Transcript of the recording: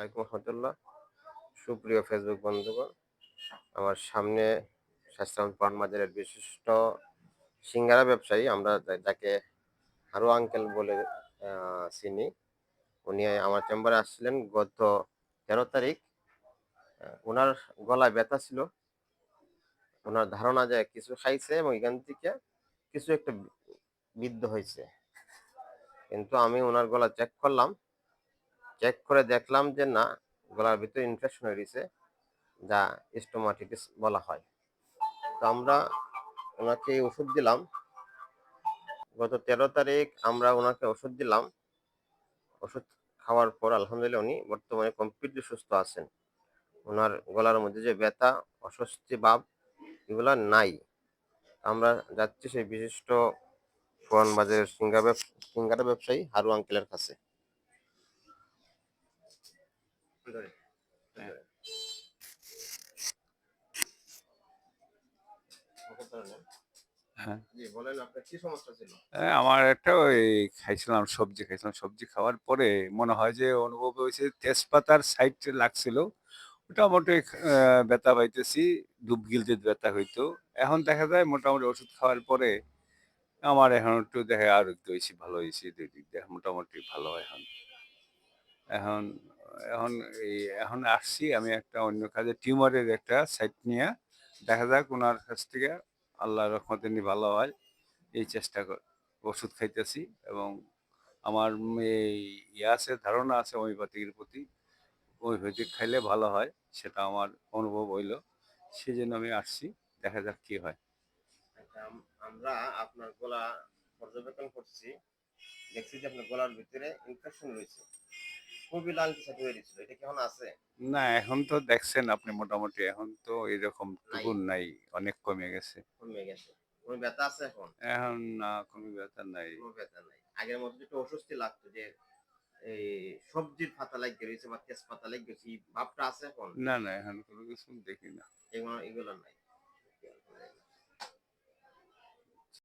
ওয়ালাইকুম রহমতুল্লাহ। সুপ্রিয় ফেসবুক বন্ধুগণ, আমার সামনে স্বাস্থ্য পান বাজারের বিশিষ্ট সিঙ্গারা ব্যবসায়ী, আমরা যাকে হারু আঙ্কেল বলে চিনি, উনি আমার চেম্বারে আসছিলেন গত তেরো তারিখ। ওনার গলায় ব্যথা ছিল। ওনার ধারণা যে কিছু খাইছে এবং এখান থেকে কিছু একটা বিদ্ধ হয়েছে। কিন্তু আমি ওনার গলা চেক করলাম। চেক করে দেখলাম যে না, গলার ভিতরে ইনফেকশন হয়ে গেছে, যা স্টোমাটিটিস বলা হয়। তো আমরা ওনাকে ওষুধ দিলাম। গত তেরো তারিখ আমরা ওনাকে ওষুধ দিলাম। ওষুধ খাওয়ার পর আলহামদুলিল্লাহ উনি বর্তমানে কমপ্লিটলি সুস্থ আছেন। ওনার গলার মধ্যে যে ব্যথা, অস্বস্তি, ভাব, এগুলা নাই। আমরা যাচ্ছি সেই বিশিষ্ট ফোন বাজারের সিঙ্গা ব্যবসা ব্যবসায়ী হারু আঙ্কেলের কাছে হ্যাঁ জি বলেন আপনার কি সমস্যা ছিল হ্যাঁ, আমার একটা ওই খাইছিলাম সবজি খাইছিলাম সবজি খাওয়ার পরে মনে হয় যে অনুভব হয়েছে তেজপাতার সাইড লাগছিল মোটামুটি ব্যথা পাইতেছি ডুব গিলতে ব্যথা হইতো। এখন দেখা যায় মোটামুটি ওষুধ খাওয়ার পরে আমার এখন একটু দেখে আর একটু বেশি ভালো হয়েছে দুই দিক দিয়ে মোটামুটি ভালো এখন। এখন এখন এই এখন আসছি আমি একটা অন্য কাজে। টিউমারের একটা সাইট নিয়ে দেখা যাক ওনার কাছ থেকে আল্লাহ রহমতে নি ভালো হয় এই চেষ্টা কর ওষুধ খাইতেছি এবং আমার এই ইয়ে আছে ধারণা আছে হোমিওপ্যাথির প্রতি। হোমিওপ্যাথিক খাইলে ভালো হয় সেটা আমার অনুভব হইল। সেই জন্য আমি আসছি দেখা যাক কি হয়। আচ্ছা, আমরা আপনার গলা পর্যবেক্ষণ করছি। দেখছি যে আপনার গলার ভিতরে ইনফেকশন রয়েছে। খুবই লালটি সাথে গেছিল এটা কেমন আছে? না এখন তো দেখছেন আপনি মোটামুটি এখন তো এরকম টুকুন নাই অনেক কমে গেছে। কমে গেছে। কোনো ব্যথা আছে এখন? এখন না কোনো ব্যথা নাই। কোনো ব্যথা নাই। আগের মতো যেটা অস্বস্তি লাগতো যে এই সবজির পাতা লাগিয়ে রয়েছে বা তেজপাতা লাগিয়ে ভাবটা আছে এখন? না না এখন কোনো কিছু দেখি না। এগুলো এগুলো নাই।